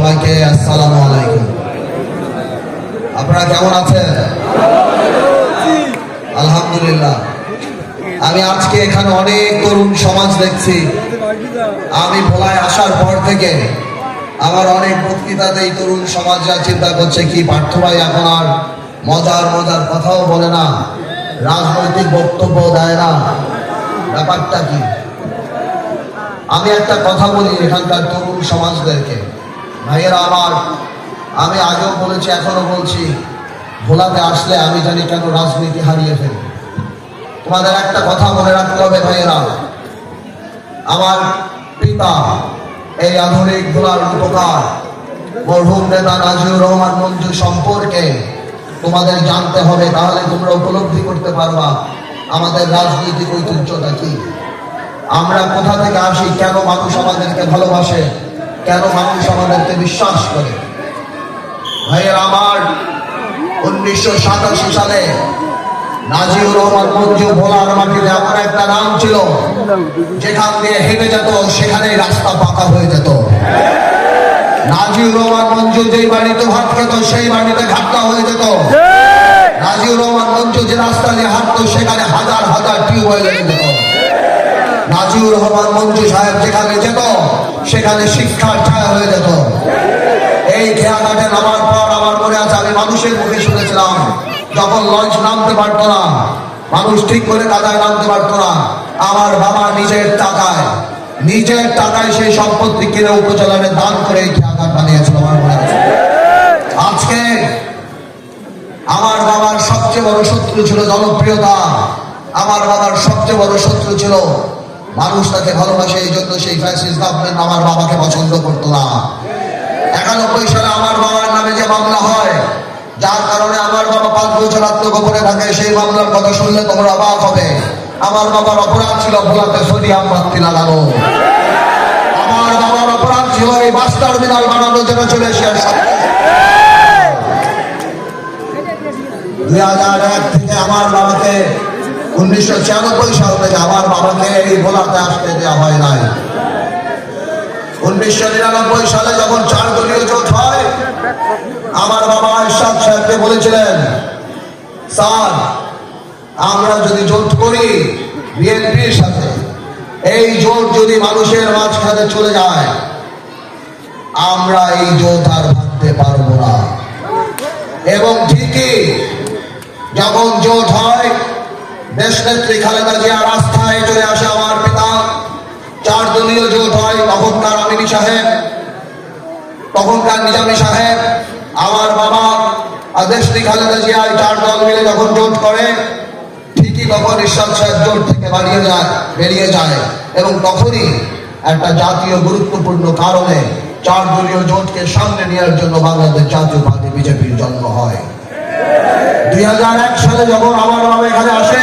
সবাইকে আসসালামু আলাইকুম। আপনারা কেমন আছেন? আলহামদুলিল্লাহ। আমি আজকে এখানে অনেক তরুণ সমাজ দেখছি। আমি ভোলায় আসার পর থেকে আমার অনেক বক্তৃতাতে এই তরুণ সমাজরা চিন্তা করছে, কি পার্থ ভাই এখন আর মজার মজার কথাও বলে না, রাজনৈতিক বক্তব্য দেয় না। ব্যাপারটা কি? আমি একটা কথা বলি এখানকার তরুণ সমাজদেরকে। ভাইয়েরা আমার, আমি আগেও বলেছি এখনও বলছি, ভোলাতে আসলে আমি জানি কেন রাজনীতি হারিয়ে ফেলি। তোমাদের একটা কথা মনে রাখতে হবে ভাইয়েরা। আমার পিতা এই আধুনিক ভোলার উপকার, মরহুম নেতা নাজিউর রহমান মঞ্জু সম্পর্কে তোমাদের জানতে হবে, তাহলে তোমরা উপলব্ধি করতে পারবা আমাদের রাজনৈতিক ঐতিহ্যটা কি। আমরা কোথা থেকে আসি, কেন মানুষ আমাদেরকে ভালোবাসে কেন মানুষ আমাদেরকে বিশ্বাস করে? ভাইয়ের আমার, উনিশশো সাতাশি সালে নাজিউর রহমান মঞ্জু ভোলার মাটিতে এমন একটা নাম ছিল, যেখান দিয়ে হেঁটে যেত, সেখানেই রাস্তা পাকা হয়ে যেত। নাজিউর রহমান মঞ্জু যেই বাড়িতে ভাত খেত, সেই বাড়িতে ঘাটটা হয়ে যেত। নাজিউর রহমান মঞ্জু যে রাস্তা দিয়ে হাঁটতো, সেখানে হাজার হাজার টিউবওয়েল লেগে যেত নাজিউর রহমান মঞ্জু সাহেব যেখানে যেত সেখানে শিক্ষার ছায়া হয়ে যেত। এই খেয়াঘাটে নামার পর আমার মনে আছে, আমি মানুষের মুখে শুনেছিলাম, যখন লঞ্চ নামতে পারতো না, মানুষ ঠিক করে কাদায় নামতে পারতো না, আমার বাবা নিজের টাকায় নিজের টাকায় সেই সম্পত্তি কিনে উপজেলারে দান করে এই খেয়াঘাট বানিয়েছিল আমার মনে আছে। আজকে আমার বাবার সবচেয়ে বড় শত্রু ছিল জনপ্রিয়তা, আমার বাবার সবচেয়ে বড় শত্রু ছিল মানুষ তাকে ভালোবাসে, এই জন্য সেই ফ্যাসিস গভর্নমেন্ট আমার বাবাকে পছন্দ করতো না। একানব্বই সালে আমার বাবার নামে যে মামলা হয়, যার কারণে আমার বাবা পাঁচ বছর আত্মগোপনে থাকে, সেই মামলার কথা শুনলে তোমরা অবাক হবে। আমার বাবার অপরাধ ছিল ভোলাতে সোডিয়াম বাতি লাগানো আমার বাবার অপরাধ ছিল এই বাস টার্মিনাল বানানো যেটা চলে এসে দুই হাজার এক থেকে আমার বাবাকে উনিশশো ছিয়ানব্বই সাল থেকে আমার বাবাকে এই ভোলাতে আসতে দেওয়া হয় নাই। উনিশশো নিরানব্বই সালে যখন চার দলীয় জোট হয়, আমার বাবা ইরশাদ সাহেবকে বলেছিলেন, স্যার, আমরা যদি জোট করি বিএনপির সাথে, এই জোট যদি মানুষের মাঝখানে চলে যায়, আমরা এই জোট আর ভাঙতে পারব না। এবং ঠিকই, যখন জোট হয় দেশ নেত্রী খালেদা জিয়া রাস্তায় চলে আসে আমার পিতা। চার দলীয় জোট হয়, তখনকার আমিনী সাহেব, তখনকার নিজামী সাহেব, আমার বাবা দেশটি খালেদা জিয়া এই চার দল মিলে যখন জোট করে, ঠিকই তখন ঈশ্বর সাহেব জোট থেকে বাড়িয়ে যায়, বেরিয়ে যায়। এবং তখনই একটা জাতীয় গুরুত্বপূর্ণ কারণে চার দলীয় জোটকে সামনে নেওয়ার জন্য বাংলাদেশ জাতীয় পার্টি বিজেপির জন্ম হয়। দুই হাজার এক সালে যখন আমার বাবা এখানে আসে,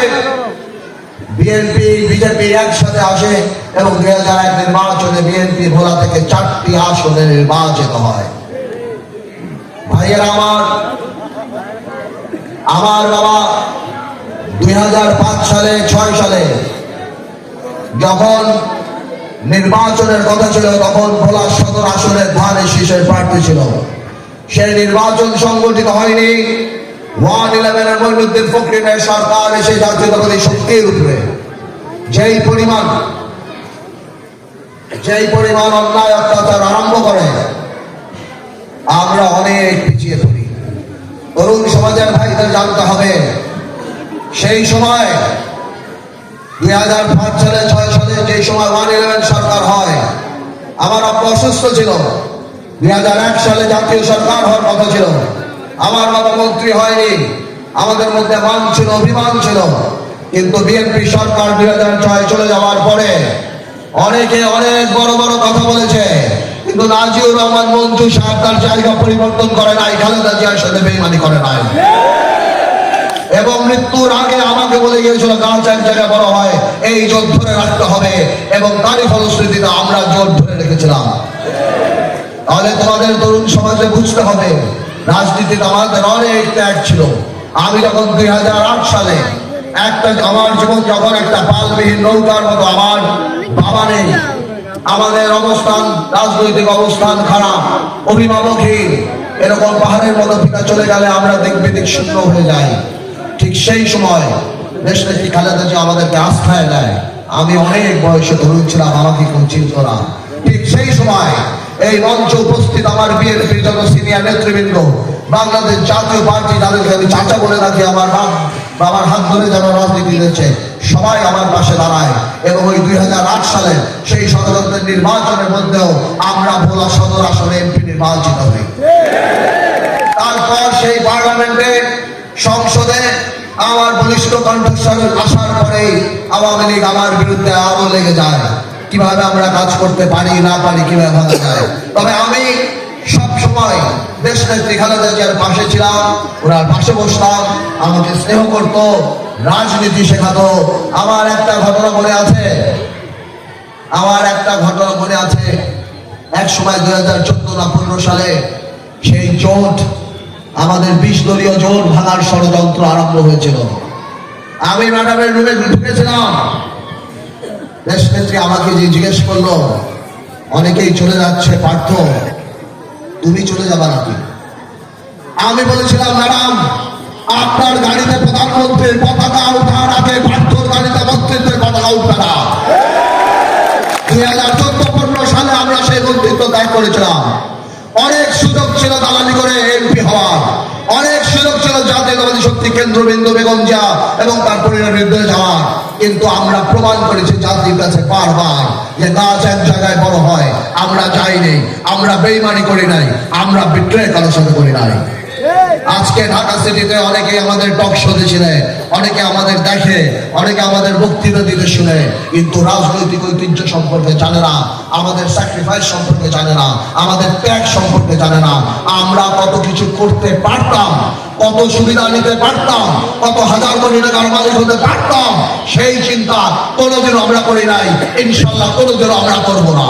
বিএনপি, বিজেপি একসাথে আসে এবং দুই হাজার এক নির্বাচনে বিএনপি ভোলা থেকে চারটি আসনে নির্বাচিত হয়। ভাইয়ের আমার আমার বাবা দুই হাজার পাঁচ সালে, ছয় সালে যখন নির্বাচনের কথা ছিল, তখন ভোলা সদর আসনের ধানে শীষের প্রার্থী ছিল। সেই নির্বাচন সংগঠিত হয়নি। ওয়ান ইলেভেনের মইনুদ্দিন ফখরিনের সরকার এসে জাতীয়তাবাদী শক্তির উপরে। যেই পরিমাণ যেই পরিমাণ অন্যায় অত্যাচার আরম্ভ করে, আমরা অনেক জানতে হবে, সেই সময়, দুই হাজার পাঁচ সালে ছয় সালে যে সময় ওয়ান ইলেভেন সরকার হয়, আমার অসুস্থ ছিল। দুই হাজার এক সালে জাতীয় সরকার হওয়ার কথা ছিল। আমার বাবা মন্ত্রী হয়নি। আমাদের মধ্যে মান ছিল, অভিমান ছিল। কিন্তু বিএনপি সরকার দুই হাজার ছয় চলে যাওয়ার পরে অনেকে অনেক বড় বড় কথা বলেছে। কিন্তু নাজিউর রহমান মঞ্জু সাহেব তার জায়গা পরিবর্তন করে নাই, খালেদা জিয়ার সাথে বেইমানি করে নাই। এবং মৃত্যুর আগে আমাকে বলে গিয়েছিল, গাছ এক জায়গায় বড় হয়, এই জোট ধরে রাখতে হবে। এবং তারই ফলশ্রুতিতে আমরা জোট ধরে রেখেছিলাম। তাহলে তোমাদের তরুণ সমাজে বুঝতে হবে রাজনীতিতে আমাদের অনেক ত্যাগ ছিল। আমি যখন দুই হাজার আট সালে একটা আমার জীবন যখন একটা পালবিহীন নৌকার মতো আমার বাবা নেই, আমাদের অবস্থান, রাজনৈতিক অবস্থান খারাপ অভিভাবকহীন এরকম পাহাড়ের মতো পিতা চলে গেলে আমরা দেখবে দিক শূন্য হয়ে যাই। ঠিক সেই সময় দেশ নেত্রী খালেদা যে আমাদেরকে আস্থায় দেয় আমি অনেক বয়সে তরুণ ছিলাম, আমাকে কেউ চিনত ঠিক সেই সময় এই মঞ্চে উপস্থিত আমার বিএনপির যত সিনিয়র নেতৃবৃন্দ, বাংলাদেশ জাতীয় পার্টি যাদেরকে আমি চাচা বলে রাখি, আমার বাপ বাবার হাত ধরে যারা রাজনীতি দিয়েছে সবাই আমার পাশে দাঁড়ায়। এবং ওই দুই সালে সেই সদরদের নির্বাচনের মধ্যেও আমরা ভোলা সদর আসনে এমপি নির্বাচিত হই। তারপর সেই পার্লামেন্টে, সংসদে আমার বলিষ্ঠ কণ্ঠস্বর আসার পরে আওয়ামী লীগ আমার বিরুদ্ধে আলো লেগে যায়। কীভাবে আমরা কাজ করতে পারি, না পারি, কীভাবে ভাঙা যায়। তবে আমি সব সময় দেশ নেত্রী খালেদা জিয়ার পাশে ছিলাম, ওনার পাশে বসতাম, আমাকে স্নেহ করতো, রাজনীতি শেখাতো। আমার একটা ঘটনা মনে আছে, আমার একটা ঘটনা মনে আছে। এক সময় দুই হাজার চোদ্দ না পনেরো সালে সেই জোট, আমাদের বিশ দলীয় জোট ভাঙার ষড়যন্ত্র আরম্ভ হয়েছিল। আমি ম্যাডামের রুমে ঢুকেছিলাম। দেশ নেত্রী আমাকে যে জিজ্ঞেস করল, অনেকেই চলে যাচ্ছে, পার্থ। তুমি চলে যাবা নাকি? আমি বলেছিলাম, ম্যাডাম, আপনার গাড়িতে প্রধানমন্ত্রীর পতাকা উঠার আগে পার্থর গাড়িতে মন্ত্রিত্বের পতাকা উঠবে না। দুই হাজার চোদ্দ পনেরো সালে আমরা সেই মন্ত্রিত্ব ত্যাগ করেছিলাম। অনেক সুযোগ ছিল দালালি করে এমপি হওয়ার। অনেক সুযোগ ছিল জাতীয়তাবাদী শক্তি কেন্দ্রবিন্দু বেগম এবং তার পরিবারের যাওয়ার। কিন্তু আমরা প্রমাণ করেছি জাতির কাছে বারবার যে গাছ এক জায়গায় বড় হয় আমরা যাইনি আমরা বেইমানি করি নাই আমরা বিট্রে কারোর সাথে করি নাই। আজকে ঢাকা সিটিতে অনেকে আমাদের টক শোতে শুনে অনেকে আমাদের দেখে, অনেকে আমাদের বক্তৃতা দিতে শুনে, কিন্তু রাজনৈতিক ঐতিহ্য সম্পর্কে জানে না, আমাদের স্যাক্রিফাইস সম্পর্কে জানে না, আমাদের ত্যাগ সম্পর্কে জানে না। আমরা কত কিছু করতে পারতাম, কত সুবিধা নিতে পারতাম, কত হাজার কোটি টাকার মালিক হতে পারতাম, সেই চিন্তা কোনোদিনও আমরা করি নাই। ইনশাল্লাহ কোনোদিনও আমরা করব না।